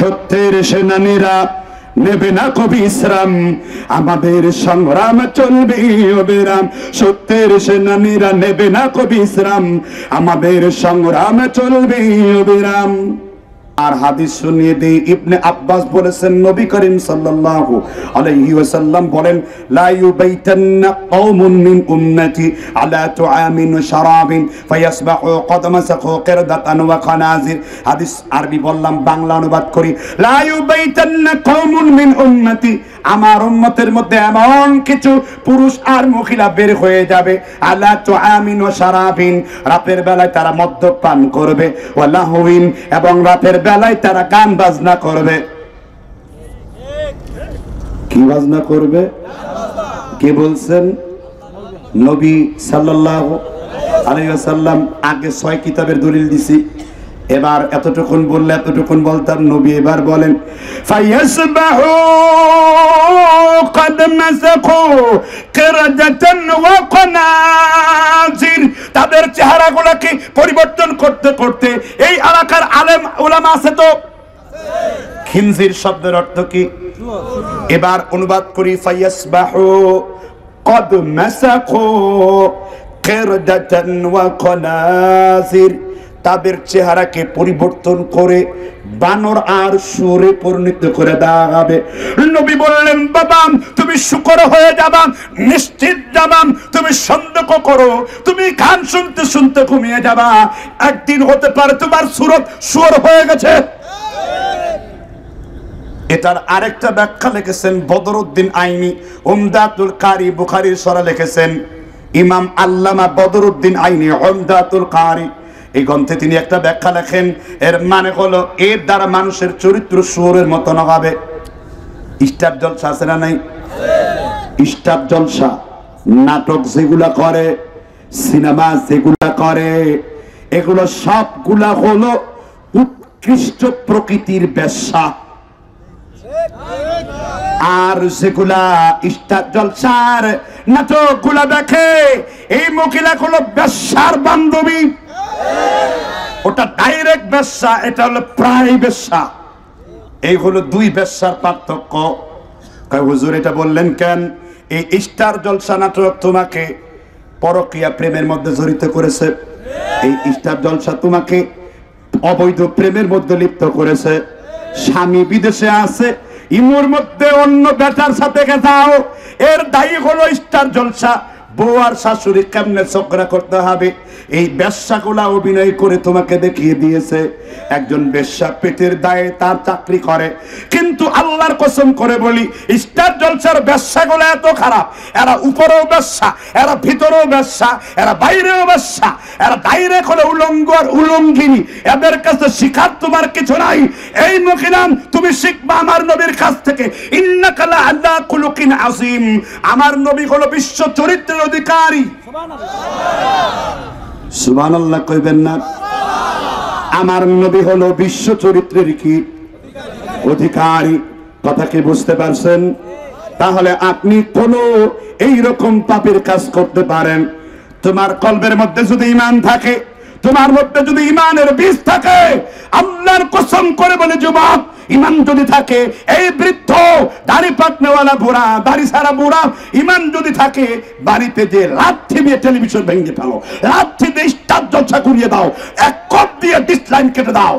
সত্যের সেনানীরা নেবে না কবি ইসরাম আমাদের সংগ্রাম চলবে অবিরাম। সত্যের সেনানীরা নেবে না কবি ইসরাম আমাদের সংগ্রাম চলবে অবিরাম। আর হাদিস শুনিয়ে দেই। ইবনে আব্বাস বলেছেন, নবী করিম সাল্লাল্লাহু আলাইহি ওয়াসাল্লাম বলেন, লা ইউবাইতান্না কওমুন মিন উম্মতি আলা তুআমিন শারাবিন ফায়াসবাহু কদমা সাখু কিরদাতান ওয়া খানাজির। হাদিস আরবি বললাম, বাংলা অনুবাদ করি। লা ইউবাইতান্না কওমুন মিন উম্মতি আমার উম্মতের মধ্যে এমন কিছু পুরুষ আর মহিলা বের হয়ে যাবে। আলা তুআমিন ওয়া শারাবিন। রাতের বেলায় তারা মদ্যপান করবে, ওয়া এবং রাতের বেলায় তারা গান বাজনা করবে। কি বাজনা করবে? কে বলছেন? নবী সাল্লাল্লাহু আলাইহি ওয়াসাল্লাম, আগে ছয় কিতাবের দলিল দিছি। এবার এতটুকুন বললে এতটুকুন বলতাম নবী এবার বলেন ফায়াসবাহু قد مسكوا قردة وقنازير তাদের চেহারাগুলোকে পরিবর্তন করতে করতে এই এলাকার আলেম উলামা আছে তো খিনজির শব্দের অর্থ কি এবার অনুবাদ করি ফায়াসবাহু قد مسكوا قردة وقنازير তাদের চেহারাকে পরিবর্তন করে বানর আর সুরে পরিণত করে দেওয়া হবে। নবী বললেন, বাবা, তুমি শুকর হয়ে যাবা, নিশ্চিত যাবা, তুমি সন্দেহ করো, তুমি গান শুনতে শুনতে ঘুমিয়ে যাবা। একদিন হতে পারে তোমার সুরত সুর হয়ে গেছে। এটার আরেকটা ব্যাখ্যা লিখেছেন বদরুদ্দিন আইনি, উমদাতুল কারি, বুখারীর সরা লিখেছেন, ইমাম আল্লামা বদরুদ্দিন আইনি, উমদাতুল কারি। এই গ্রন্থে তিনি একটা ব্যাখ্যা লেখেন, এর মানে হলো এর দ্বারা মানুষের চরিত্র সুরের মতন হবে স্টার জলসা আছে না নাই? স্টার জলসা, নাটক যেগুলা করে, সিনেমা যেগুলা করে, এগুলো সবগুলা হলো উৎকৃষ্ট প্রকৃতির ব্যবসা। আর যেগুলা স্টার জলসার নাটকগুলা দেখে, এই মহিলা গুলো ব্যবসার বান্ধবী। ওটা ডাইরেক্ট ব্যবসা, এটা হলো প্রায় ব্যবসা। এই হলো দুই ব্যবসার পার্থক্য। কয়, হুজুর, এটা বললেন কেন? এই স্টার জলসা নাটক তোমাকে পরকীয়া প্রেমের মধ্যে জড়িত করেছে। এই স্টার জলসা তোমাকে অবৈধ প্রেমের মধ্যে লিপ্ত করেছে। স্বামী বিদেশে আছে, ইমোর মধ্যে অন্য বেটার সাথে যাও এর দায়ী হলো স্টার জলসা। বউ আর শাশুড়ি কেমনে ঝগড়া করতে হবে? এই ব্যবসাগুলা অভিনয় করে তোমাকে দেখিয়ে দিয়েছে। একজন বেশ্যা পেটের দায়ে তার চাকরি করে। কিন্তু আল্লাহর কসম করে বলি, স্টার জলসার ব্যবসাগুলো এত খারাপ। এরা উপরেও ব্যবসা এরা ভিতরেও ব্যবসা এরা বাইরেও ব্যবসা এরা ডাইরেক্ট হলো উলঙ্গ আর উলঙ্গিনী। এদের কাছে শিখার তোমার কিছু নাই। এই মহিলাম, তুমি শিখবা আমার নবীর কাছ থেকে ইন্নাকালা আল্লাহ কুলুকিন আজিম আমার নবী হলো বিশ্ব চরিত্রের অধিকারী। সুবান আল্লাহ কইবেন না? আমার নবী হলো বিশ্ব চরিত্রের কি? অধিকারী। কথা কি বুঝতে পারছেন? তাহলে আপনি কোন এই রকম পাপের কাজ করতে পারেন। তোমার কলবের মধ্যে যদি ইমান থাকে তোমার মধ্যে যদি ইমানের বীজ থাকে, আল্লাহর কসম করে বলে, যুবক ইমান যদি থাকে, এই বৃদ্ধ, দাড়ি পাটনেওয়ালা বুড়া, দাড়ি সারা বুড়া ইমান যদি থাকে, বাড়িতে যে লাঠি দিয়ে টেলিভিশন ভেঙে ফেলো লাঠি দিয়ে স্টার জলসা করিয়ে দাও, এক কপ দিয়ে ডিসলাইন কেটে দাও।